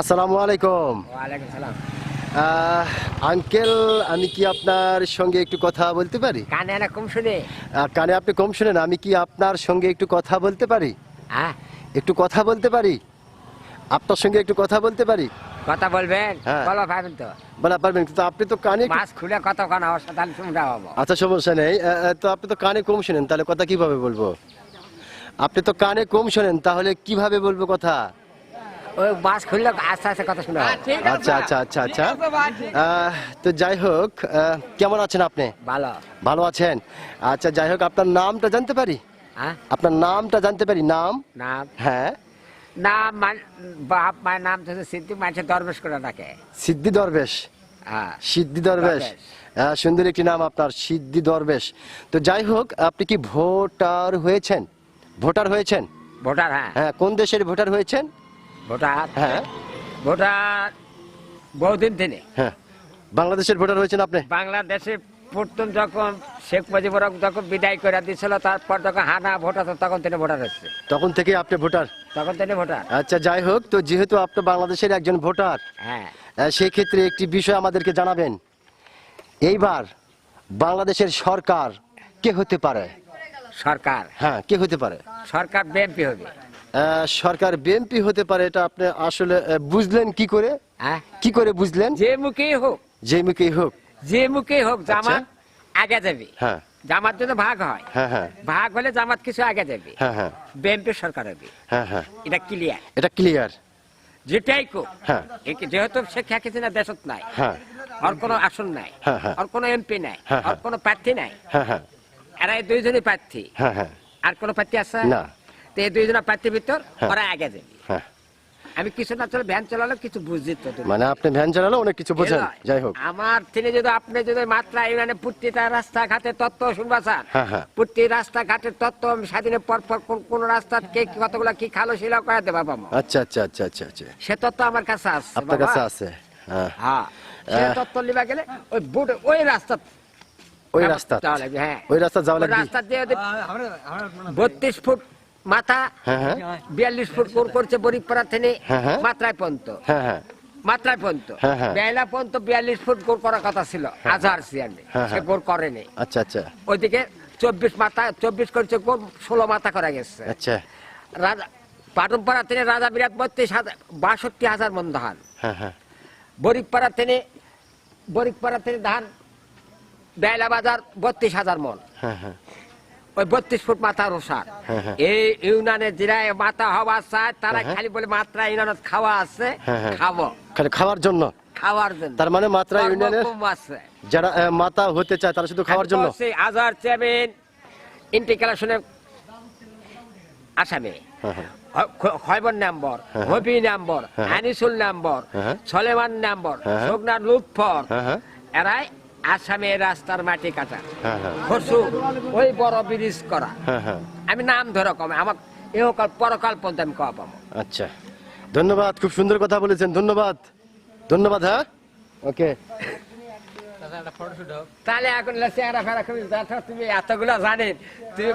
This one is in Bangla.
আসসালামু আলাইকুম। আঙ্কেল আমি কি আপনার সঙ্গে একটু কথা বলতে পারি? কানে না কম শুনে। কানে আপনি কম শুনেন আমি কি আপনার সঙ্গে একটু কথা বলতে পারি? হ্যাঁ। একটু কথা বলতে পারি? আপনার সঙ্গে একটু কথা বলতে পারি? কথা বলবেন? হ্যাঁ। বলো পাবেন তো? বলা পারবেন কিন্তু আপনি তো কানে মাছ খুলে কত কান আমার সাথে শুনতে পাবো। আচ্ছা সমস্যা নেই। তো আপনি তো কানে কম শোনেন তাহলে কথা কীভাবে বলব? আপনি তো কানে কম শোনেন তাহলে কীভাবে বলব কথা? ওই মাছ খুললে আস্তে আস্তে কথা শুনে আচ্ছা আচ্ছা আচ্ছা আচ্ছা। তো যাই হোক কেমন আছেন আপনি? ভালো। ভালো আছেন? আচ্ছা যাই হোক আপনার নামটা জানতে পারি? হ্যাঁ? আপনার নামটা জানতে পারি? নাম? নাম? হ্যাঁ। নাম মান- বাপ মায়ের নাম তো সিদ্ধি মানুষের দরবেশ করে ডাকে। সিদ্ধি দরবেশ? হ্যাঁ। সিদ্ধি দরবেশ। হ্যাঁ, সুন্দর একটি নাম আপনার সিদ্ধি দরবেশ। তো যাই হোক আপনি কি ভোটার হয়েছেন? ভোটার হয়েছেন? ভোটার হ্যাঁ। হ্যাঁ কোন দেশের ভোটার হয়েছেন? ভোটার হ্যাঁ। ভোটার বহুদিন থেকে। হ্যাঁ। বাংলাদেশের ভোটার হয়েছেন আপনি? বাংলাদেশে প্রথম যখন শেখ মুজিবুর যখন বিদায় করে দিয়েছিল তারপর যখন হানা ভোটার তখন তিনি ভোটার হচ্ছে তখন থেকে আপনি ভোটার? তখন তিনি ভোটার। আচ্ছা যাই হোক তো যেহেতু আপনি বাংলাদেশের একজন ভোটার হ্যাঁ। সেক্ষেত্রে একটি বিষয় আমাদেরকে জানাবেন। এইবার বাংলাদেশের সরকার কে হতে পারে? সরকার। হ্যাঁ কে হতে পারে? সরকার বিএনপি হবে। সরকার বিএনপি হতে পারে এটা আপনি আসলে বুঝলেন কি করে? হ্যাঁ। কি করে বুঝলেন? যে মুখেই হোক। যে মুখেই হোক। যে মুখেই হোক জামাত আগে যাবে। হ্যাঁ। জামাত যদি ভাগ হয়। হ্যাঁ ভাগ হলে জামাত কিছু আগে যাবে। বিএনপি সরকার হবে। এটা ক্লিয়ার এটা ক্লিয়ার যেটাই কো হ্যাঁ। যেহেতু শেখ হাসিনা দেশত নাই। হ্যাঁ। আর কোনো আসন নাই। আর কোনো এমপি নাই। আর। কোনো প্রার্থী নাই। হ্যাঁ হ্যাঁ। এরা এই দুইজনই প্রার্থী। হ্যাঁ হ্যাঁ। আর কোনো প্রার্থী আছে? না। তো এই প্রার্থীর ভিতর হ্যাঁ। ওরা আগে যাবে হ্যাঁ। আমি কিছু না চলে ভ্যান চালালে কিছু বুঝছি তো মানে আপনি ভ্যান চালালো অনেক কিছু বোঝেন। যাই হোক। আমার তিনি যদি আপনি যদি মাত্রা তত্ত্ব শুনবা স্যার। হ্যাঁ, রাস্তাঘাটের তত্ত্ব আমি স্বাধীনের পর পর কোন কোন রাস্তা কে কতগুলা কি খালো শিলা কয়ে দেবা পাবো আচ্ছা আচ্ছা আচ্ছা আচ্ছা আচ্ছা। সে তত্ত্ব আমার কাছে আছে আপনার বাবা। কাছে আছে। হ্যাঁ। হ্যাঁ। সে তত্ত্ব লিবা গেলে ওই বুট ওই রাস্তা ওই রাস্তা। হ্যাঁ। ওই রাস্তা যাওয়া লাগবে। রাস্তা দিয়ে বত্রিশ ফুট মাথা হ্যাঁ হ্যাঁ। বিয়াল্লিশ ফুট কোর করছে বরিপাড়া থেকে হ্যাঁ। মাত্রায় হ্যাঁ মাত্রায় হ্যাঁ। বেলা পর্যন্ত বিয়াল্লিশ ফুট গোল করার কথা ছিল। আজহার সিয়ান্ডে হ্যাঁ, সে। গোল করেনি আচ্ছা আচ্ছা। ওইদিকে চব্বিশ মাথা চব্বিশ করছে গোল ষোলো মাথা করা গেছে। আচ্ছা। রাজা পাটনপাড়া থেকে রাজা বিরাট বত্রিশ হাজার বাষট্টি হাজার মন ধান। বরিকপাড়া থেকে বরিকপাড়া থেকে ধান বেলা বাজার বত্রিশ হাজার মন। হ্যাঁ হ্যাঁ। ওই বত্রিশ ফুট হ্যাঁ, হ্যাঁ। এই ইউনানে মাথা হওয়া চায় তারা হ্যাঁ। খালি বলে মাত্রা ইউনানত খাওয়া আছে। খাব খালি খাওয়ার জন্য খাওয়ার জন্য তার মানে মাত্রা কর্ম ইউনিয়নের কম আছে যারা আহ, হতে চায় তারা শুধু খাওয়ার জন্য সেই আজহার চেয়ারম্যান ইন্টিগ্রেশনের আসামে খয়বর নাম্বর। হবি number. Anisul number. Suleman number. সোগনার Lutfur এরাই আসামে রাস্তার মাটি কাটা। হ্যাঁ হ্যাঁ। ওই বড় ব্রিজ করা। হ্যাঁ হ্যাঁ। আমি নাম ধরে কম আমার এহকাল পরকাল পর্যন্ত আমি কওয়া পাবো। আচ্ছা। ধন্যবাদ খুব সুন্দর কথা বলেছেন ধন্যবাদ। ধন্যবাদ হ্যাঁ? ওকে। তাহলে এখন চেহারা ফেরা তুমি তুমি এতগুলো জানেন তুমি